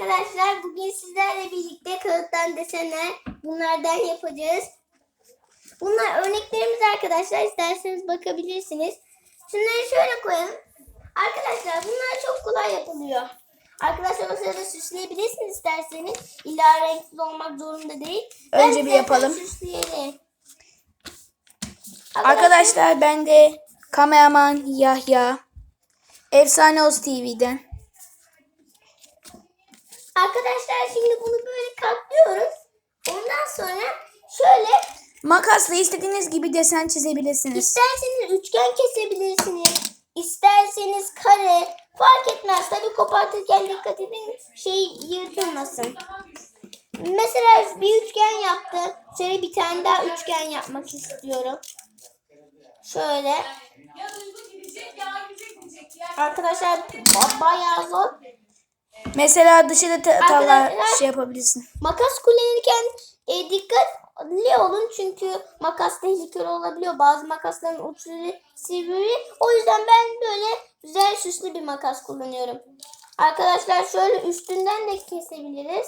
arkadaşlar bugün sizlerle birlikte kağıttan desenler bunlardan yapacağız. Bunlar örneklerimiz arkadaşlar isterseniz bakabilirsiniz. Şunları şöyle koyalım. Arkadaşlar bunlar çok kolay yapılıyor. Arkadaşlar o sırada süsleyebilirsiniz isterseniz. İlla renkli olmak zorunda değil. Önce bir istersen yapalım. Süsleyelim. Arkadaşlar ben de kameraman Yahya. Efsane Oz TV'den. Arkadaşlar şimdi bunu böyle katlıyoruz. Ondan sonra şöyle Makasla istediğiniz gibi desen çizebilirsiniz. İsterseniz üçgen kesebilirsiniz. İsterseniz kare. Fark etmez. Tabii kopartırken dikkat edin şey yırtılmasın. Mesela bir üçgen yaptım. Şöyle bir tane daha üçgen yapmak istiyorum. Şöyle. Arkadaşlar ba- bayağı zor. Mesela dışarıda ta- tavla Arkadaşlar- şey yapabilirsin. Makas kullanırken e, dikkatli olun çünkü makas tehlikeli olabiliyor. Bazı makasların uçları sivri. O yüzden ben böyle güzel süslü bir makas kullanıyorum. Arkadaşlar şöyle üstünden de kesebiliriz.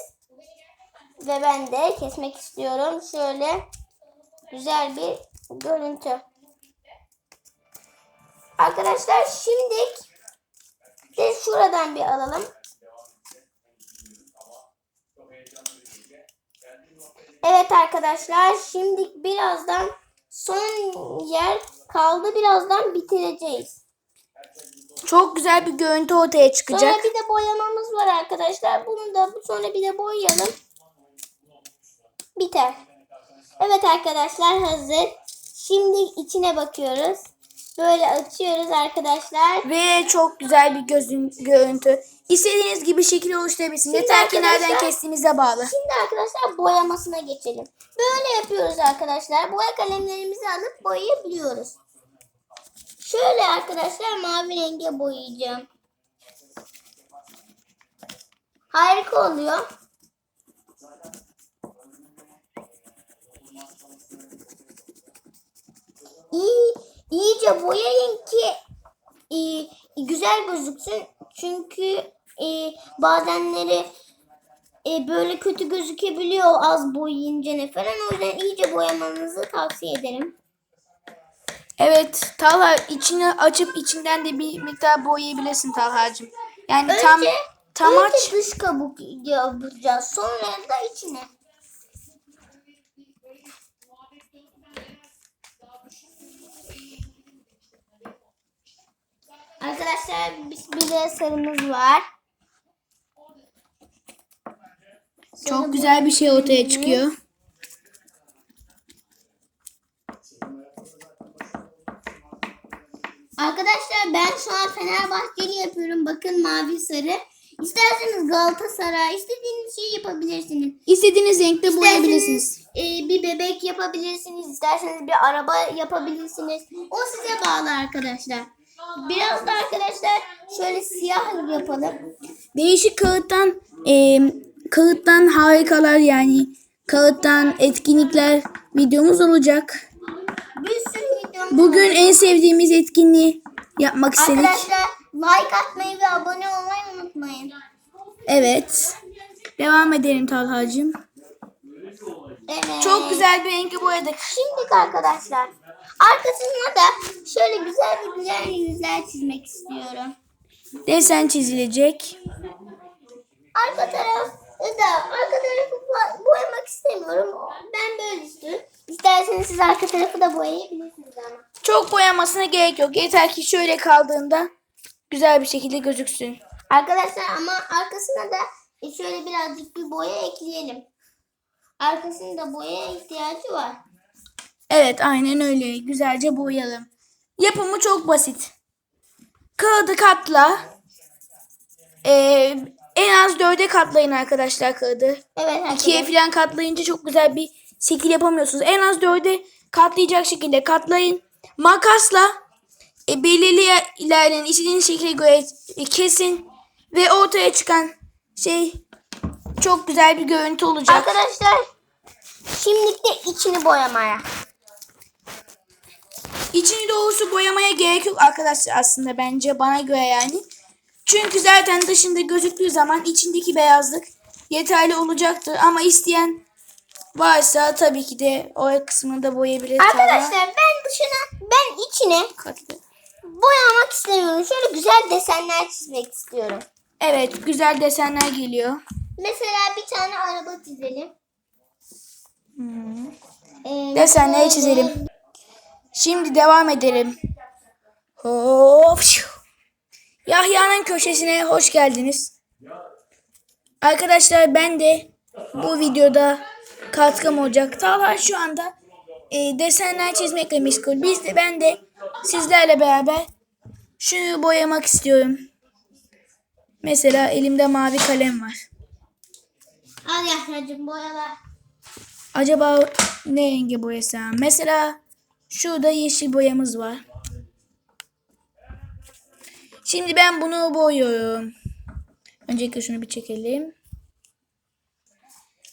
Ve ben de kesmek istiyorum. Şöyle güzel bir görüntü. Arkadaşlar şimdi de şuradan bir alalım. Evet arkadaşlar şimdi birazdan son yer kaldı. Birazdan bitireceğiz. Çok güzel bir görüntü ortaya çıkacak. Sonra bir de boyamamız var arkadaşlar. Bunu da sonra bir de boyayalım. Biter. Evet arkadaşlar hazır. Şimdi içine bakıyoruz. Böyle açıyoruz arkadaşlar. Ve çok güzel bir gözün, görüntü. İstediğiniz gibi şekil oluşturabilirsiniz. Yeter ki nereden kestiğinize bağlı. Şimdi arkadaşlar boyamasına geçelim. Böyle yapıyoruz arkadaşlar. Boya kalemlerimizi alıp boyayabiliyoruz. Şöyle arkadaşlar mavi renge boyayacağım. Harika oluyor. İyi, iyice boyayın ki e, güzel gözüksün. Çünkü e, bazenleri e, böyle kötü gözükebiliyor az boyayınca ne falan. O yüzden iyice boyamanızı tavsiye ederim. Evet Talha içini açıp içinden de bir miktar boyayabilirsin Talha'cığım. Yani tam Önce, tam önce aç. dış kabuk yapacağız. Sonra da içine. Arkadaşlar biz bir de sarımız var. Çok güzel bir şey ortaya çıkıyor. Arkadaşlar ben şu an Fenerbahçeli yapıyorum. Bakın mavi sarı. İsterseniz Galatasaray istediğiniz şeyi yapabilirsiniz. İstediğiniz renkte boyayabilirsiniz. e, bir bebek yapabilirsiniz. İsterseniz bir araba yapabilirsiniz. O size bağlı arkadaşlar. Biraz da arkadaşlar şöyle siyah yapalım. Değişik kağıttan e, kağıttan harikalar yani kağıttan etkinlikler videomuz olacak. Bugün en sevdiğimiz etkinliği yapmak istedik. Arkadaşlar like atmayı ve abone olmayı unutmayın. Evet. Devam edelim Talha'cığım. Evet. Çok güzel bir rengi boyadık. Şimdi arkadaşlar arkasına da şöyle güzel bir güzel yüzler çizmek istiyorum. Desen çizilecek. Arka tarafı da arka tarafı bo- boyamak istemiyorum. Ben böyle istiyorum. İsterseniz siz arka tarafı da boyayabilirsiniz ama. Çok boyamasına gerek yok. Yeter ki şöyle kaldığında güzel bir şekilde gözüksün. Arkadaşlar ama arkasına da e, şöyle birazcık bir boya ekleyelim. Arkasında boya ihtiyacı var. Evet aynen öyle. Güzelce boyayalım. Yapımı çok basit. Kağıdı katla. Ee, en az dörde katlayın arkadaşlar kağıdı. Evet arkadaşlar. İkiye falan katlayınca çok güzel bir şekil yapamıyorsunuz. En az dörde katlayacak şekilde katlayın. Makasla e, belirli ilerleyen istediğiniz şekle göre e, kesin. Ve ortaya çıkan şey çok güzel bir görüntü olacak. Arkadaşlar şimdilik de içini boyamaya. İçini doğrusu boyamaya gerek yok arkadaşlar aslında bence bana göre yani. Çünkü zaten dışında gözüktüğü zaman içindeki beyazlık yeterli olacaktır. Ama isteyen varsa tabii ki de o kısmını da boyayabilir. Arkadaşlar ben dışına ben içine Katlı. boyamak istemiyorum. Şöyle güzel desenler çizmek istiyorum. Evet güzel desenler geliyor. Mesela bir tane araba çizelim. Ee, Desenleri çizelim. Şimdi devam edelim. Hop. Yahya'nın köşesine hoş geldiniz. Arkadaşlar ben de bu videoda katkım olacak. Talha şu anda e, desenler çizmekle meşgul. Biz de ben de sizlerle beraber şunu boyamak istiyorum. Mesela elimde mavi kalem var. Al Yahya'cığım boyala. Acaba ne rengi boyasam? Mesela şurada yeşil boyamız var. Şimdi ben bunu boyuyorum. Öncelikle şunu bir çekelim.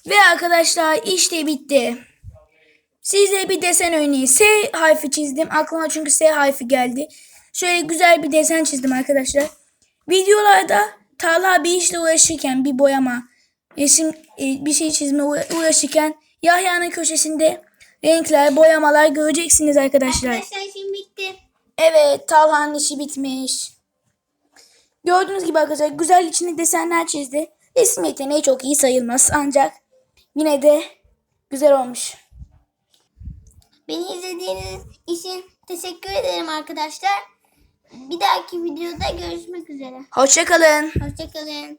Ve arkadaşlar işte bitti. Size bir desen örneği. S harfi çizdim. Aklıma çünkü S harfi geldi. Şöyle güzel bir desen çizdim arkadaşlar. Videolarda Talha bir işle uğraşırken bir boyama, resim e, bir şey çizme uğra- uğraşırken Yahya'nın köşesinde renkler, boyamalar göreceksiniz arkadaşlar. Arkadaşlar şimdi bitti. Evet, Talha'nın işi bitmiş. Gördüğünüz gibi arkadaşlar güzel içinde desenler çizdi. Resim yeteneği çok iyi sayılmaz ancak yine de güzel olmuş. Beni izlediğiniz için teşekkür ederim arkadaşlar. Bir dahaki videoda görüşmek üzere. Hoşçakalın. Hoşçakalın.